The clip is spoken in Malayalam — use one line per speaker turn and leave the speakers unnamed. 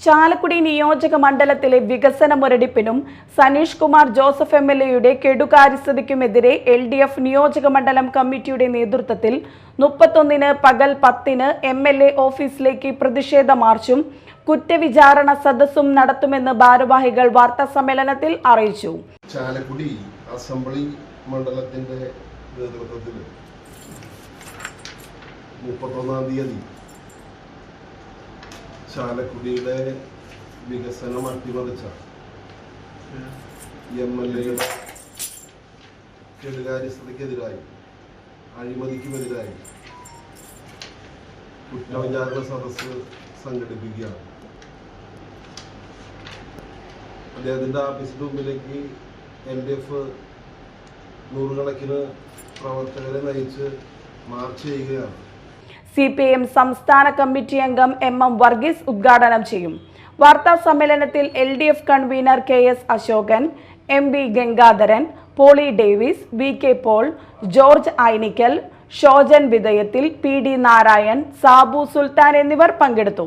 ചാലക്കുടി നിയോജക മണ്ഡലത്തിലെ വികസന മുരടിപ്പിനും Saneesh Kumar Joseph M L എയുടെ കെടുകാര്യസ്ഥതയ്ക്കുമെതിരെ എൽ ഡി എഫ് നിയോജക മണ്ഡലം കമ്മിറ്റിയുടെ നേതൃത്വത്തിൽ മുപ്പത്തൊന്നിന് പകൽ പത്തിന് എം എൽ എ ഓഫീസിലേക്ക് പ്രതിഷേധ മാർച്ചും കുറ്റവിചാരണ സദസ്സും നടത്തുമെന്ന് ഭാരവാഹികൾ വാർത്താ സമ്മേളനത്തിൽ അറിയിച്ചു.
ചാലക്കുടി അസംബ്ലി മണ്ഡലത്തിന്റെ നേതൃത്വത്തിൽ മുപ്പത്തൊന്നാം തീയതി ചാലക്കുടിയുടെ വികസനം അട്ടിമറിച്ച എം എൽ എയുടെ കെടുകാര്യസ്ഥതയ്ക്കെതിരായി അഴിമതിക്കുമെതിരായി കുറ്റവിചാരണ സദസ്സ് സംഘടിപ്പിക്കുകയാണ്. അദ്ദേഹത്തിന്റെ ഓഫീസിന് മുമ്പിലേക്ക് എൽ ഡി എഫ് നൂറുകണക്കിന് പ്രവർത്തകരെ നയിച്ച് മാർച്ച് ചെയ്യുകയാണ്.
സി പി എം സംസ്ഥാന കമ്മിറ്റി അംഗം എം എം വർഗീസ് ഉദ്ഘാടനം ചെയ്യും. വാർത്താ സമ്മേളനത്തിൽ L D F convener K S Asokan M V Gangadharan Poly Davis V K Paul George Ainikkal Shojan വിധയത്തിൽ P D Narayan Sabu Sultan എന്നിവർ പങ്കെടുത്തു.